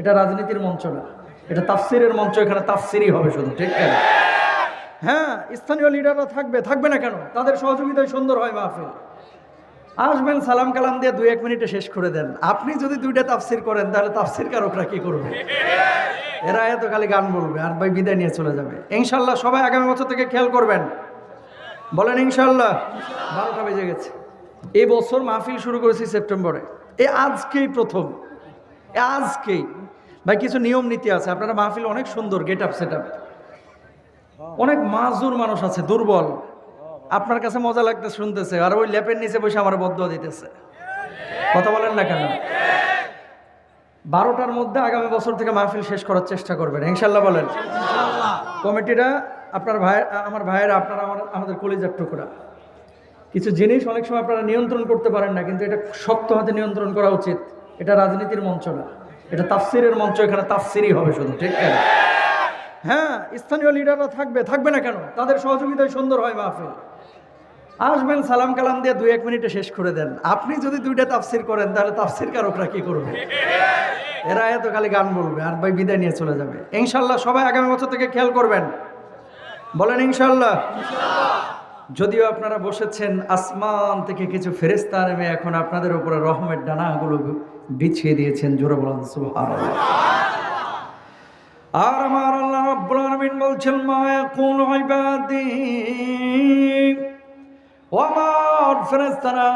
এটা রাজনীতির মঞ্চ না। এটা তাফসিরের মঞ্চ, এখানে তাফসিরই হবে শুধু, ঠিক কেন? হ্যাঁ স্থানীয় লিডাররা থাকবে থাকবে না কেন? তাদের সহযোগিতায় সুন্দর হয় মাহফিল। আসবেন, সালাম কালাম দিয়ে দুই এক মিনিটে শেষ করে দেন। আপনি যদি দুইটা তাফসির করেন, তাহলে তাফসির কারকরা কি করবে? এরা এত খালি গান বলবে, আর ভাই বিদায় নিয়ে চলে যাবে। ইনশাল্লাহ সবাই আগামী বছর থেকে খেয়াল করবেন। বলেন ইনশাল্লাহ, বারোটা বেজে গেছে। এই বছর মাহফিল শুরু করেছি সেপ্টেম্বরে। এ আজকেই প্রথম। আজকেই। ভাই, কিছু নিয়ম নীতি আছে। আপনারা মাহফিল অনেক সুন্দর গেট আপ সেট অনেক মাজুর মানুষ আছে, দুর্বল। আপনার কাছে মজা লাগতে শুনতেছে, আর ওই ল্যাপের নিচে বসে আমার বদ্ধ দিতেছে। কথা বলেন না কেন? বারোটার মধ্যে আগামী বছর থেকে মাহফিল শেষ করার চেষ্টা করবেন, ইনশাল্লাহ বলেন। কমিটিরা আপনার ভাই, আমার ভাইয়েরা, আপনারা আমার, আমাদের কলিজার টুকরা। কিছু জিনিস অনেক সময় আপনারা নিয়ন্ত্রণ করতে পারেন না, কিন্তু এটা শক্ত হাতে নিয়ন্ত্রণ করা উচিত। এটা রাজনীতির মঞ্চ না। এটা তাফসিরের মঞ্চ, এখানে তাফসিরই হবে শুধু, ঠিক কেন? হ্যাঁ স্থানীয় লিডাররা থাকবে থাকবে না কেন? তাদের সহযোগিতায় সুন্দর হয় মাহফিল। আসবেন, সালাম কালাম দিয়ে দুই এক মিনিটে শেষ করে দেন। আপনি যদি দুইটা তাফসির করেন, তাহলে তাফসির কারকরা কি করবে? এরা এত খালি গান বলবে, আর ভাই বিদায় নিয়ে চলে যাবে। ইনশাল্লাহ সবাই আগামী বছর থেকে খেয়াল করবেন। বলেন ইনশাল্লাহ। যদিও আপনারা বসেছেন আসমান থেকে কিছু ফেরেস্তা নেমে, এখন আপনাদের উপরে রহমের ডানাগুলো বিছিয়ে দিয়েছেন, জোরে বলেন, সুবহানাল্লাহ। আর আমার আল্লাহ রাব্বুল আলামিন বলছেন, মা ও আমার ফেরেশতারা,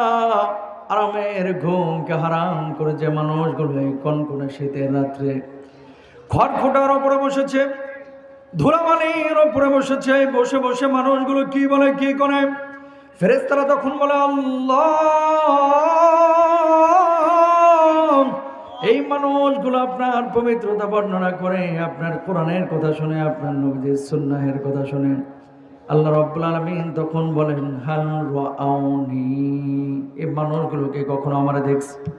আরামের ঘুমকে হারাম করে যে মানুষগুলো কনকনে শীতের রাত্রে খড়খুটার ওপরে বসেছে ধুলাবালির ওপরে বসেছে, বসে বসে মানুষগুলো কি বলে, কি করে? ফেরেশতারা তখন বলে, আল্লাহ! এই মানুষগুলো আপনার পবিত্রতা বর্ণনা করে, আপনার কোরআনের কথা শুনে, আপনার নবীদের সুন্নাহের কথা শুনে। আল্লাহ রব্বুল আলমিন তখন বলেন, হাল রাউনি? এই মানুষগুলোকে কখনো আমরা দেখছি।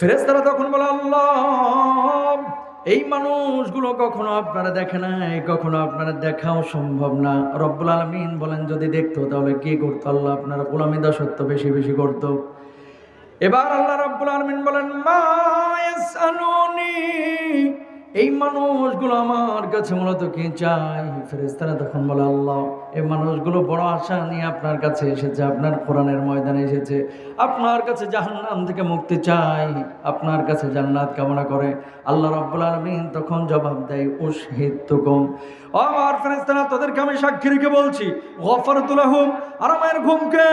ফেরেস্তারা তখন বলে, আল্লাহ! এই মানুষগুলো কখনো আপনারা দেখে নাই, কখনো আপনারা দেখাও সম্ভব না। রব্বুল আলমিন বলেন, যদি দেখতো তাহলে কি করতো আল্লাহ? আপনারা গোলামি দাসত্ব বেশি বেশি করতো। এবার আল্লাহ রব্বুল আলমিন বলেন, মা এই মানুষগুলো আমার কাছে মূলত কি চাই ফেরেস্তারা তখন বলে, আল্লাহ, এই মানুষগুলো বড় আশা নিয়ে আপনার কাছে এসেছে, আপনার কোরআনের ময়দানে এসেছে। আপনার কাছে জাহান্নাম থেকে মুক্তি চাই, আপনার কাছে জান্নাত কামনা করে। আল্লাহ রব্বুল আলমিন তখন জবাব দেয়, উশহিদতুকুম। ও আমার ফেরেস্তারা আমি সাক্ষী রেখে বলছি গফরতুলাহুম আরামের ঘুমকে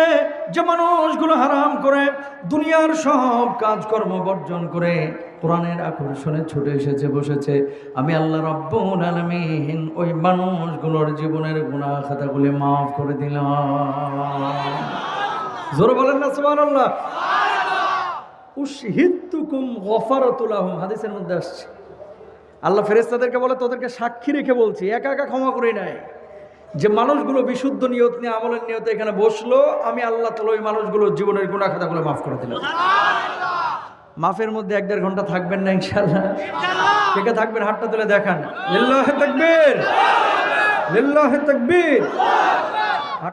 যে মানুষগুলো হারাম করে, দুনিয়ার সব কাজকর্ম বর্জন করে। কোরআনের আকর্ষণে ছুটে এসেছে, বসেছে। আমি আল্লাহ রব্বুল আলমিন ওই মানুষগুলোর জীবনের গুণা খাতাগুলি মাফ করে দিলাম। জোরে বলেন না সুবহান আল্লাহ উশহিদতুকুম গফরতুলাহুম হাদিসের মধ্যে আসছে। আল্লাহ ফেরেস্তাদেরকে বলে, তোদেরকে সাক্ষী রেখে বলছি, একা একা ক্ষমা করে নাই। যে মানুষগুলো বিশুদ্ধ নিয়ত নিয়ে আমলের নিয়তে এখানে বসল আমি আল্লাহ তালা ওই মানুষগুলোর জীবনের গুণা খাতাগুলো মাফ করে দিলাম। মাফের মধ্যে এক দেড় ঘণ্টা থাকবেন না ইনশাল্লাহ কে কে থাকবেন? হাতটা তুলে দেখান। লিল্লাহে তাকবীর। লিল্লাহে তাকবীর।